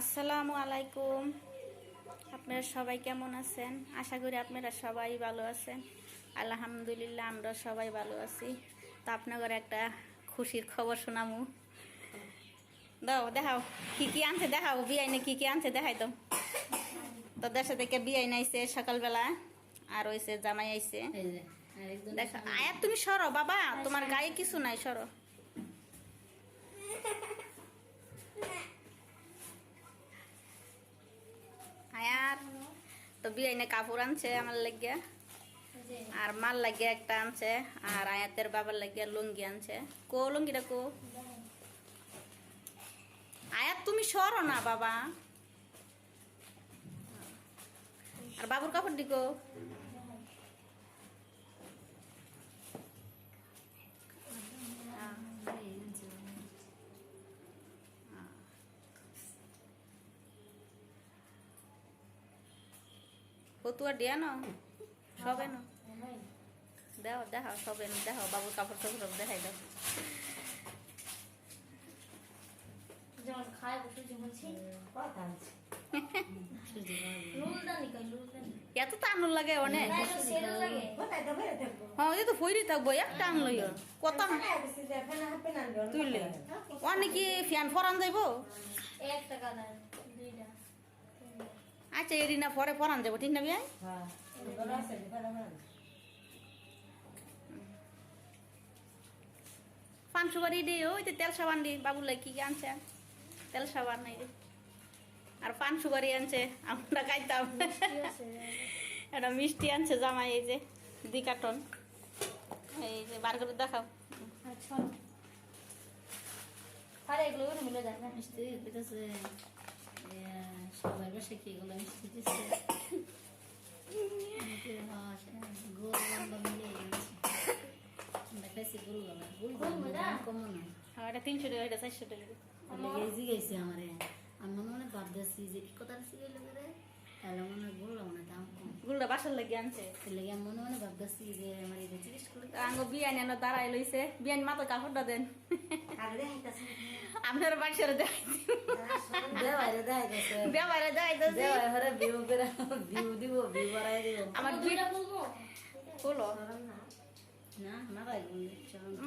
আসসালামু আলাইকুম। আপনারা সবাই কেমন আছেন? আশা করি আপনারা সবাই ভালো আছেন। আলহামদুলিল্লাহ আমরা সবাই ভালো আছি। তো আপনাদের একটা খুশির খবর শোনামু। দাও দেখাও। কি কি আনছে দেখাও? বিয়াই না কি কি আনছে দেখাই তো তো দেশে থেকে বিয়াই নাইছে সকালবেলা আর ওইসে জামাই আইছে। দেখো আয়াত তুমি সরো বাবা। তোমার গায়ে কিছু নাই সরো। আয়ার তো বিয়াইনে কাপড় আনছে আমার লাগিয়া আর মার লাগিয়া একটা আনছে আর আয়াতের বাবার লাগিয়া লুঙ্গি আনছে। কো লুঙ্গিটা কো? আয়াত তুমি সরো না বাবা। আর বাবুর কাপড় দিকো ফতুয়া দিয়া ন সবে ন দেও দেখাও সবে দেখাও বাবুর কাপড় সব সব দেখাই দাও। যেমন খায় বসে যেমন লুলদানি কই এত টানুর লাগে অনেক। হ্যাঁ এই তো ফইরি থাকব একটা আনলো কত তুইলে। অনেক কি ফ্যান ফরান যাইব? দুইটা আচ্ছা এরিনা পরে ফরান যাব ঠিক না বিয়াই? পান সুপারি দি ওই তো তেল সাবান দি বাবুর লাগে কি কি আনছে? তেল সাবান নাই আর পান সুপারি আনছে আমরা খাইতাম। আছে একটা মিষ্টি আনছে জামাই এই যে দুই কার্টন। এই যে বার করে দেখাও। আচ্ছা। আরে এগুলো মিলে না মিষ্টি দিতেছে সবাই বসে কি এগুলো মিষ্টি দিচ্ছে গোল লম্বা মিলিয়ে দেখাইছি গোল গলা গোল গোল তিনশো টাকা এটা চারশো টাকা লেগে জিগাইছে আমারে আমি মনে মনে ভাবতেছি যে কথা রে তাহলে মনে হয় গোল না দাম কম। গুলটা বাসার লাগে আনছে। লেগে মনে মনে ভাবতেছি যে আমার এটা জিজ্ঞেস করলে। আঙ্গ বিয়ানি আনো দাঁড়াই লইছে। বিয়ানি মাথা কাপড়টা দেন। আপনার দেওয়ারে হরে ভিউ করে ভিউ দিব ভিউ বাড়াই দিব। আমার আমার দুইটা বলব হলো না। না। ভাই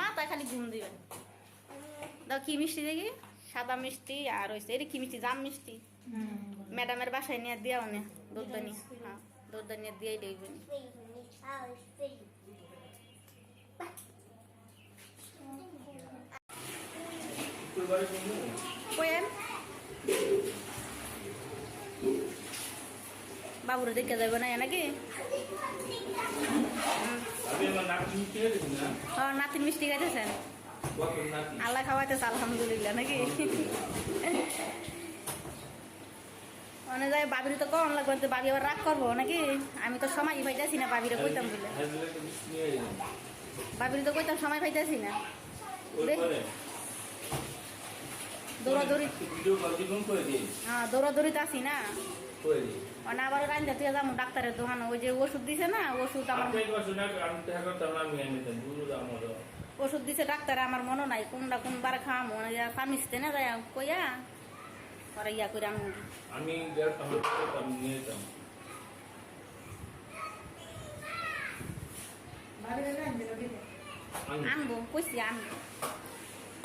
মাথা খালি ঘুম দিবেন। দাও কি মিষ্টি দেখি? সাদা মিষ্টি আর এটা কি মিষ্টি? জাম মিষ্টি। ম্যাডামের বাসায় নিয়ে দিয়াও নে দুধ নিয়ে হ্যাঁ দুধ নিয়ে দিয়েই দেখবেন বাবুরে দেখে যাবে না নাকি? ও নাতিন মিষ্টি খাইতেছেন? আল্লাহ খাওয়াইতেছে আলহামদুলিল্লাহ নাকি? মানে যাই বাবির তো কম লাগবে তো বাবি আবার রাগ করব নাকি? আমি তো সময় পাইতেছি না বাবিরে কইতাম বলে। বাবির তো কইতাম সময় পাইতেছি না। দৌড়াদৌড়ি হ্যাঁ দৌড়াদৌড়িতে না। মানে আবার রান্না তুই যাব ডাক্তারের দোকানে। ওই যে ওষুধ দিছে না ওষুধ আমার ওষুধ দিছে ডাক্তার আমার মনে নাই কোনটা কোনবার খাওয়ামো ফার্মিসতে না যায় কইয়া পরে ইয়া করে আমি আমি আনব কইছি আনব।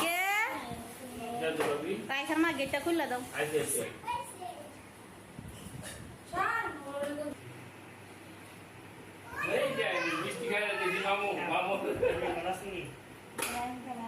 কে? যাতে ভাবি গেটটা খুললে দাও আইতে আসে এই যে মিষ্টি খাই দেখি মামু মামু খাই না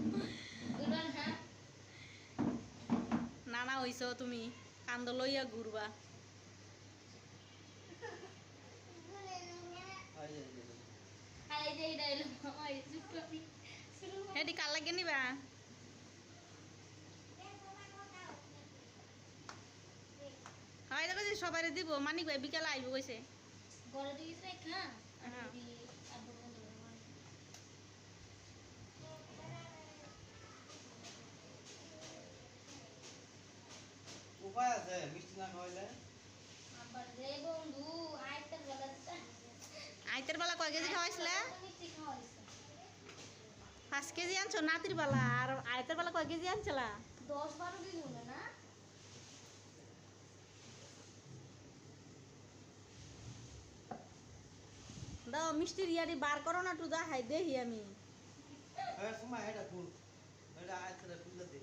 হইছো তুমি, কান্দ লইয়া ঘুরবা। হেডি কার লাগে নিবা? সবাই দিব, মানিক ভাই বিকালে আইব কইছে। ঘরে রে খা হ্যাঁ। আব্বু বন্ধ করে উপায় আছে মিষ্টি না খাওয়াইলে? আইতের বেলা কয় কেজি খাওয়াইছিলে? মিষ্টি পাঁচ কেজি আনছো নাতির বেলা আর আইতের বেলা কয় কেজি আনছিলা? দশ বারো হলো না? দাও মিষ্টির ইয়ারি বার করো না টু দা হাই দেহি আমি হ্যাঁ সময় এটা খুল এটা আজকে খুলে দে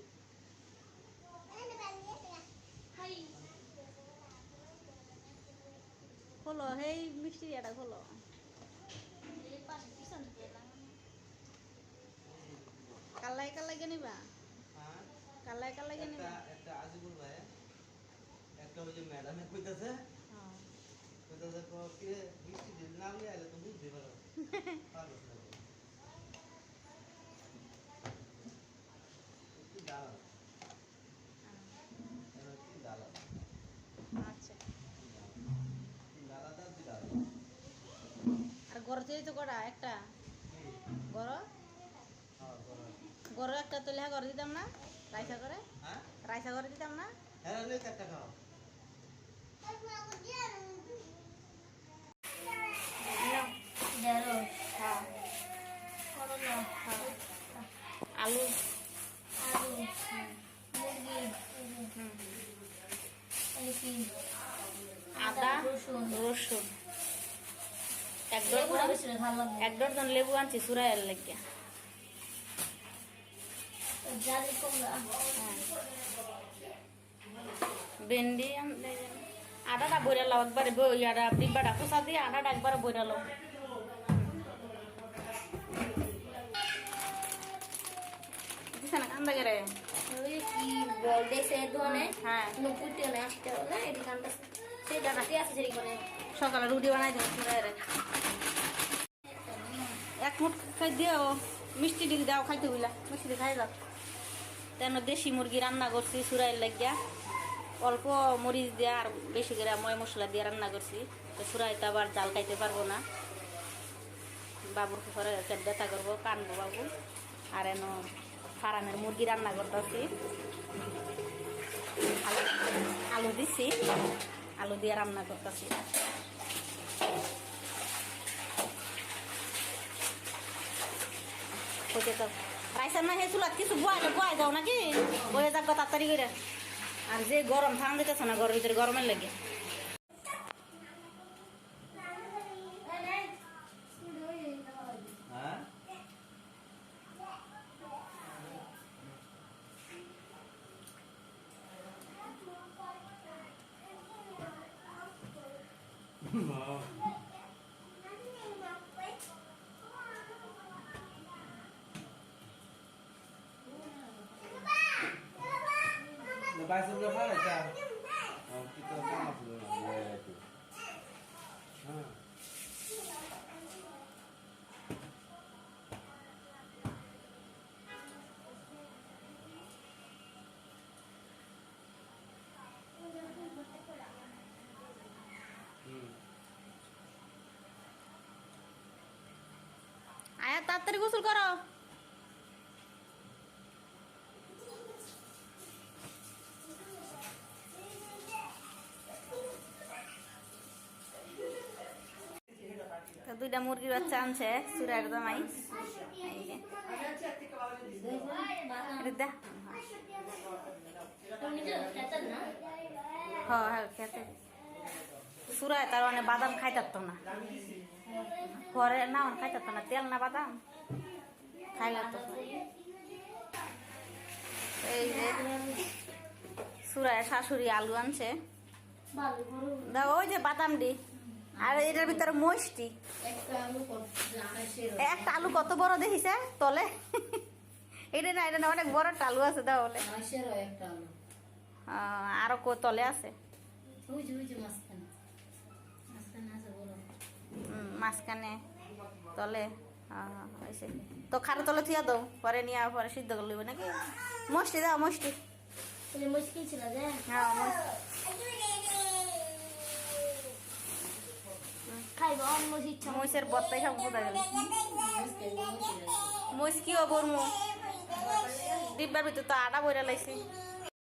হাই খোলো সেই মিষ্টির এটা খোলো। কালাই কালাই কেনিবা কালাই কালাই কেনিবা একটা আজিবুল ভাই একটা ওই যে ম্যাডামে কইতাছে হ্যাঁ। কইতাছে কো কি মিষ্টি দিল না আইলে তো বুঝতে পারো পারো না একটু ডাল এটা কি ডাল আচ্ছা ডাল আদা দি ডাল ঘর তো কটা একটা। ঘর গর একটা তুলে ঘর দিতাম না রাইসা করে হ্যাঁ? রাইসা করে দিতাম না। হ্যাঁ হ্যাঁ। আলু মুরগি এই কি আদা রসুন রসুন এক ডজন লেবু আনছি সুরাইয়ের লাগিয়া। ভেন্ডি আটাটা বইরা লাও একবারে ডিব্বাটা খোসা দিয়ে আটাটা একবারে বইরা লাও কান্দা গেরে ওই কি বল দেশে দোনে হ্যাঁ নুকুটি না আসতে সেটা আছে সকালে রুটি বানাই দেবো খাই দিও, মিষ্টি দিয়ে দাও খাইতে বুঝলা মিষ্টি খাই দাও। তেন দেশি মুরগি রান্না করছি, সুরাইয়ের লাগিয়া। অল্প মরিচ দিয়ে আর বেশি করে ময় মশলা দিয়ে রান্না করছি, তো সুরাইতে আবার জাল খাইতে পারব না। বাবুর ঘরে পেট ব্যথা করব, কানবো বাবু। আর এন ফারানের মুরগি রান্না করতেছি। আলু দিছি, আলু দিয়ে রান্না করতেছি। হতে তো। রাইসার না হে চুলাত কিছু বয় বয় যাও নাকি? বয়ে যাক তাড়াতাড়ি করে আর যে গরম ঠান্ডা দিতেছে না ঘরের ভিতরে গরমের লাগে। হ্যাঁ? Lepas sebelum mana cak? Oh, kita sama sebelum ya itu. Hmm. আয়া তাড়াতাড়ি গোসল করো দুইটা মুরগির বাচ্চা আনছে দে। হ্যাঁ হ্যাঁ খেতে। সুরায় তার মানে বাদাম খাইতারত না। পরে না মানে খাইতারত না। তেল না বাদাম? খাইলে তো এই যে সুরায় শাশুড়ি আলু আনছে। ভালো দা ওই যে বাদাম ডি আর এটার ভিতরে মইষ্টি একটা আলু কত বড় দেখিছে? তলে। এটা না এটা না অনেক বড় একটা আলু আছে তাহলে আরও কো তলে আছে। মাঝখানে। তলে। তো খাটো তলে থিয়া দাও পরে নিয়ে পরে সিদ্ধ করে নাকি? মস্তি দাও তুমি মুশকিল ছিল হ্যাঁ আমার মনে ইচ্ছা মহিষের বত্তাই খাব, কোথায় গেল মহিষ কি অবর মু ডিব্বার ভিতর তো আটা বইরা লাইছি।